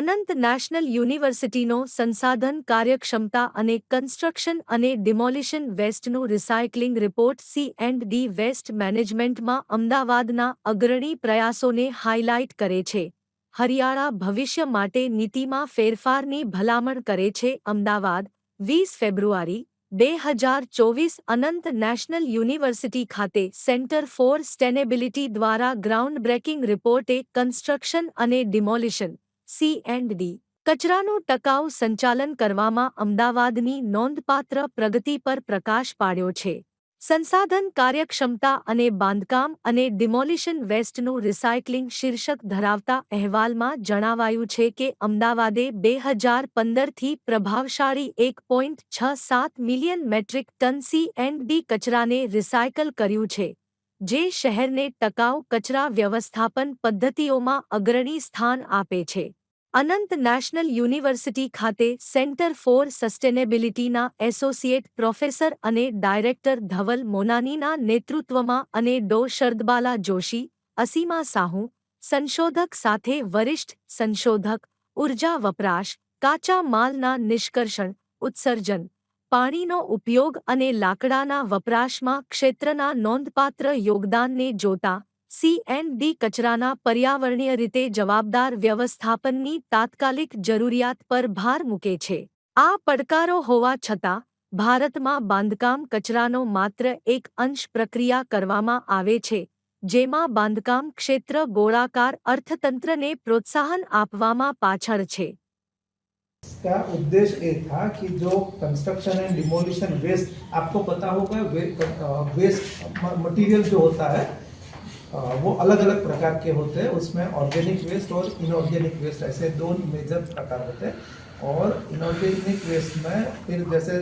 અનંત national યુનિવર્સિટીનો સંસાધન કાર્યક્ષમતા અને કન્સ્ટ્રક્શન અને demolition વેસ્ટનું recycling report C and D waste મેનેજમેન્ટમાં અમદાવાદના અગ્રણી પ્રયાસોને હાઇલાઇટ કરે છે. હરિયાળા ભવિષ્ય માટે નીતિમાં ફેરફારની ભલામણ કરે છે અમદાવાદ, વીસ ફેબ્રુઆરી, બે હજાર ચોવીસ અનંત નેશનલ યુનિવર્સિટી ખાતે સેન્ટર ફોર સ્ટેનેબિલિટી દ્વારા ગ્રાઉન્ડ બ્રેકિંગ રિપોર્ટે કન્સ્ટ્રક્શન અને ડિમોલિશન સી એન્ડ ડી. કચરાનું ટકાઉ સંચાલન કરવામાં અમદાવાદની નોંધપાત્ર પ્રગતિ પર પ્રકાશ પાડ્યો છે. સંસાધન કાર્યક્ષમતા અને બાંધકામ અને ડિમોલિશન વેસ્ટનું રિસાયકલિંગ શીર્ષક ધરાવતા અહેવાલમાં જણાવાયું છે કે અમદાવાદે બે હજાર પંદરથી પ્રભાવશાળી એક પોઈન્ટ છ સાત million metric ton C and D કચરાને રિસાયકલ કર્યું છે. જે શહેરને ટકાઉ કચરા વ્યવસ્થાપન પદ્ધતિઓમાં અગ્રણી સ્થાન આપે છે. અનંત નેશનલ યુનિવર્સિટી ખાતે સેન્ટર ફોર સસ્ટેનેબિલિટીના એસોસિએટ પ્રોફેસર અને ડાયરેક્ટર ધવલ મોનાનીના નેતૃત્વમાં અને ડો શરદબાલા જોશી, અસીમા સાહુ, સંશોધક સાથે વરિષ્ઠ સંશોધક, ઊર્જા વપરાશ, કાચા માલના નિષ્કર્ષણ, ઉત્સર્જન, પાણીનો ઉપયોગ અને લાકડાના વપરાશમાં ક્ષેત્રના નોંધપાત્ર યોગદાનને જોતા સી એન્ડ ડી કચરાના પર્યાવરણીય રીતે જવાબદાર વ્યવસ્થાપનની તાત્કાલિક જરૂરિયાત પર ભાર મૂકે છે આ પડકારો હોવા છતાં ભારતમાં બાંધકામ કચરાનો માત્ર એક અંશ પ્રક્રિયા કરવામાં આવે છે જેમાં બાંધકામ ક્ષેત્ર ગોળાકાર અર્થતંત્રને પ્રોત્સાહન આપવામાં પાછળ છે का उद्देश्य ये था कि जो कंस्ट्रक्शन एंड डिमोलिशन वेस्ट आपको पता होगा वे, वेस्ट मटेरियल जो होता है अ, वो अलग अलग प्रकार के होते हैं। उसमें ऑर्गेनिक वेस्ट और इनऑर्गेनिक वेस्ट ऐसे दो मेजर प्रकार होते हैं। और इनऑर्गेनिक वेस्ट में फिर जैसे,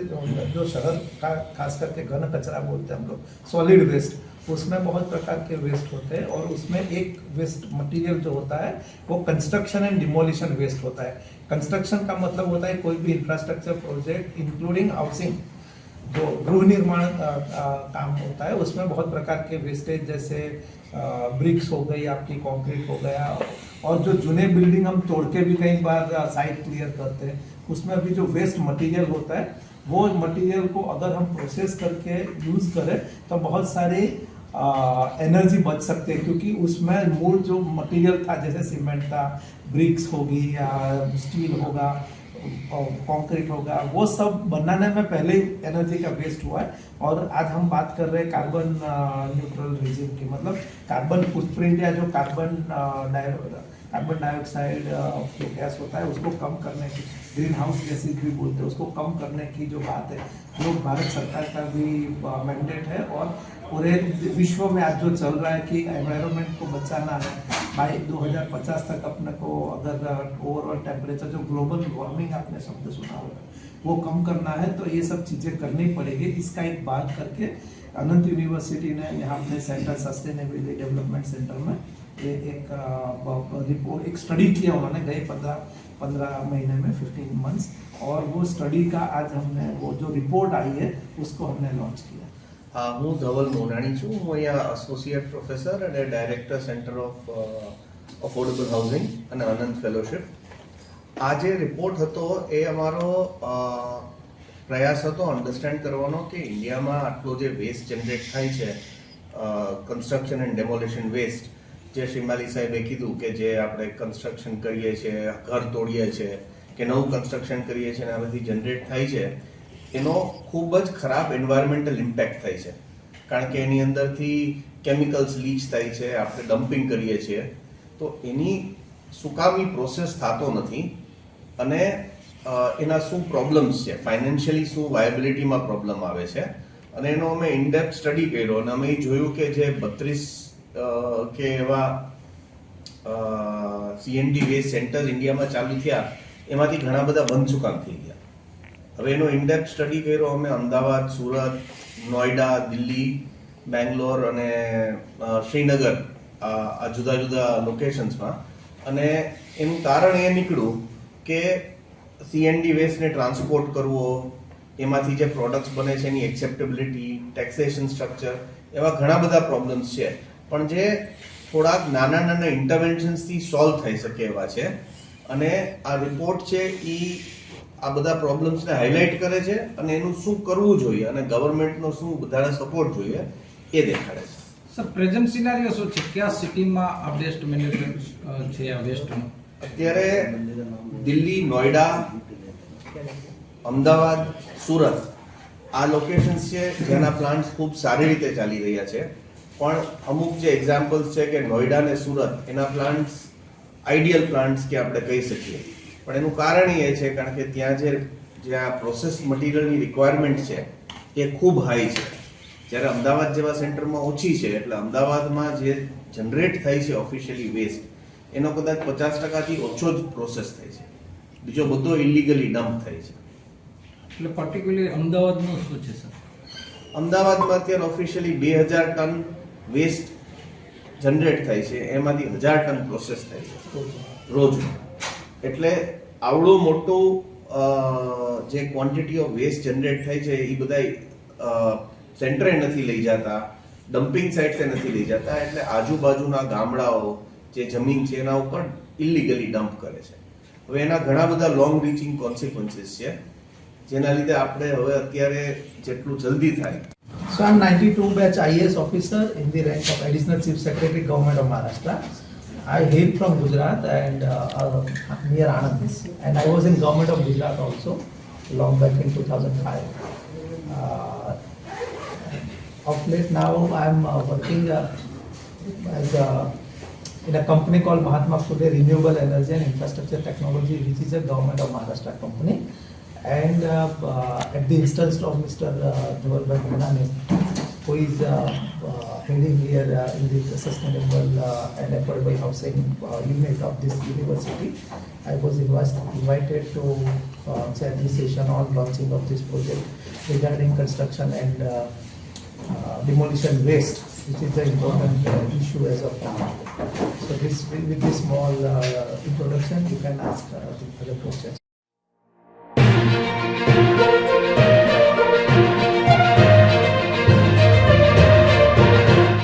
जो शहर का, खास करके घन कचरा बोलते हैं हम लोग सॉलिड वेस्ट उसमें बहुत प्रकार के वेस्ट होते हैं। और उसमें एक वेस्ट मटेरियल जो होता है, वो कंस्ट्रक्शन एंड डिमोलिशन वेस्ट होता है। कंस्ट्रक्शन का मतलब होता है कोई भी इंफ्रास्ट्रक्चर प्रोजेक्ट इंक्लूडिंग हाउसिंग जो गृह निर्माण काम होता है, उसमें बहुत प्रकार के वेस्टेज जैसे ब्रिक्स हो गई, आपकी कंक्रीट हो गया, और जो जुने बिल्डिंग हम तोड़ के भी कई बार साइट क्लियर करते हैं, उसमें भी जो वेस्ट मटेरियल होता है, वो मटेरियल को अगर हम प्रोसेस करके यूज़ करें तो बहुत सारी एनर्जी बच सकते हैं, क्योंकि उसमें मूल जो मटेरियल था, जैसे सीमेंट था ब्रिक्स होगी या स्टील होगा कंक्रीट होगा। वो सब बनाने में पहले एनर्जी का वेस्ट हुआ है। और आज हम बात कर रहे हैं कार्बन न्यूट्रल रिजिम की। मतलब कार्बन फुटप्रिंट या जो कार्बन कार्बन डाइऑक्साइड जो गैस होता है, उसको कम करने की ग्रीन हाउस गैसेज भी बोलते हैं, उसको कम करने की जो बात है जो भारत सरकार का भी मैंडेट है। और पूरे विश्व में आज जो चल रहा है कि एनवायरमेंट को बचाना है बाई 2050 तक अपने को अगर ओवरऑल टेम्परेचर जो ग्लोबल वार्मिंग आपने शब्द सुना होगा, वो कम करना है तो ये सब चीज़ें करनी पड़ेगी। इसका एक बात करके अनंत यूनिवर्सिटी ने, यहाँ अपने सेंटर सस्टेनेबिलिटी डेवलपमेंट सेंटर में ये एक रिपोर्ट एक स्टडी किया उन्होंने गए पंद्रह पंद्रह महीने में फिफ्टीन मंथ्स और वो स्टडी का आज हमने, वो जो रिपोर्ट आई है, उसको हमने लॉन्च किया। હા હું ધવલ મોનાણી છું. હું અહીંયા એસોસિએટ પ્રોફેસર અને director centre of affordable housing અને અનંત ફેલોશિપ આ જે રિપોર્ટ હતો એ અમારો પ્રયાસ હતો અન્ડરસ્ટેન્ડ કરવાનો કે ઇન્ડિયામાં આટલો જે વેસ્ટ જનરેટ થાય છે કન્સ્ટ્રક્શન એન્ડ ડેમોલેશન વેસ્ટ જે શિમાલી સાહેબે કીધું કે જે આપણે કન્સ્ટ્રક્શન કરીએ છીએ, ઘર તોડીએ છીએ, કે નવું કન્સ્ટ્રક્શન કરીએ છીએ અને આ બધી જનરેટ થાય છે એનો ખૂબ જ ખરાબ એન્વાયરમેન્ટલ ઇમ્પેક્ટ થાય છે. કારણ કે એની અંદરથી કેમિકલ્સ લીચ થાય છે, આપણે ડમ્પિંગ કરીએ છીએ. તો એની સુકામી પ્રોસેસ થતો નથી અને એના શું પ્રોબ્લેમ્સ છે? ફાઇનાન્શિયલી શું વાયબિલિટીમાં પ્રોબ્લેમ આવે છે? અને એનો અમે ઇનડેપ્થ સ્ટડી કર્યો અને અમે એ જોયું કે જે બત્રીસ કે એવા સીએનડી વેસ્ટ સેન્ટર ઇન્ડિયામાં ચાલુ થયા, એમાંથી ઘણા બધા બંધ સુકામ થઈ ગયા. હવે એનો ઇનડેપ્થ સ્ટડી કર્યો અમે, અમદાવાદ, સુરત, નોઈડા, દિલ્હી, બેંગ્લોર અને શ્રીનગર, આ જુદા જુદા લોકેશન્સમાં અને એનું કારણ એ નીકળ્યું કે સીએનડી વેસ્ટને ટ્રાન્સપોર્ટ કરવો, એમાંથી જે પ્રોડક્ટ્સ બને છે એની એક્સેપ્ટેબિલિટી ટેક્સેશન સ્ટ્રક્ચર એવા ઘણા બધા પ્રોબ્લેમ્સ છે. પણ જે થોડાક નાના નાના ઇન્ટરવેન્શન્સથી સોલ્વ થઈ શકે એવા છે. અને આ રિપોર્ટ છે એ આ બધા પ્રોબ્લેમ્સને હાઇલાઇટ કરે છે અને એનું શું કરવું જોઈએ અને ગવર્મેન્ટનો શું બધાને સપોર્ટ જોઈએ એ દેખાડે છે. સર પ્રેઝન્ટ સિનારીઓ શું છે? કયા સિટીમાં આ વેસ્ટ મેનેજમેન્ટ છે આ વેસ્ટનું અત્યારે દિલ્હી નોઈડા અમદાવાદ સુરત આ લોકેશન્સ છે જેના પ્લાન્ટ્સ ખૂબ સારી રીતે ચાલી રહ્યા છે. પણ અમુક જે એક્ઝામ્પલ્સ છે કે નોઈડા ને સુરત એના પ્લાન્ટ્સ આઈડિયલ પ્લાન્ટ્સ કે આપણે કહી શકીએ. પણ એનું કારણ એ છે કારણ કે ત્યાં જે જે આ પ્રોસેસ મટીરિયલની રિક્વાયરમેન્ટ છે એ ખૂબ હાઈ છે. જ્યારે અમદાવાદ જેવા સેન્ટરમાં ઓછી છે એટલે અમદાવાદમાં જે જનરેટ થાય છે ઓફિશિયલી વેસ્ટ એનો કદાચ પચાસ ટકાથી ઓછો જ પ્રોસેસ થાય છે. બીજો બધો ઇલીગલી ડમ્પ થાય છે. એટલે પર્ટિક્યુલર અમદાવાદનું શું છે સર? અમદાવાદમાં અત્યારે ઓફિશિયલી બે હજાર ટન વેસ્ટ જનરેટ થાય છે એમાંથી હજાર ટન પ્રોસેસ થાય છે. રોજ. એટલે આવડું મોટું જે ક્વોન્ટિટી ઓફ વેસ્ટ જનરેટ થાય છે એ બધા સેન્ટરે નથી લઈ જતા ડમ્પિંગ સાઇટ્સે નથી લઈ જતા, એટલે આજુબાજુના ગામડાઓ જે જમીન છે, એના ઉપર ઇલિગલી ડમ્પ કરે છે હવે એના ઘણા બધા લોંગ રીચિંગ કોન્સિક્વન્સીસ છે, જેના લીધે આપણે હવે અત્યારે જેટલું જલ્દી થાય So, I'm 92 batch IAS officer in the rank of additional chief secretary government of Maharashtra. I hail from Gujarat and uh, uh, near Anand and I was in government of Gujarat also long back in 2005. Uh, of late now I'm uh, working uh, as a, in a company called Mahatma Phule Renewable Energy and Infrastructure Technology which is a government of Maharashtra company. And uh, uh, at the instance of Mr. Uh, Dhavalbhai who is uh, uh, heading here uh, in the sustainable uh, and affordable housing uh, unit of this university, I was invited to uh, chair the session on launching of this project regarding construction and uh, uh, demolition waste, which is the important uh, issue as of now. So this, with this small uh, introduction, you can ask uh, the other questions.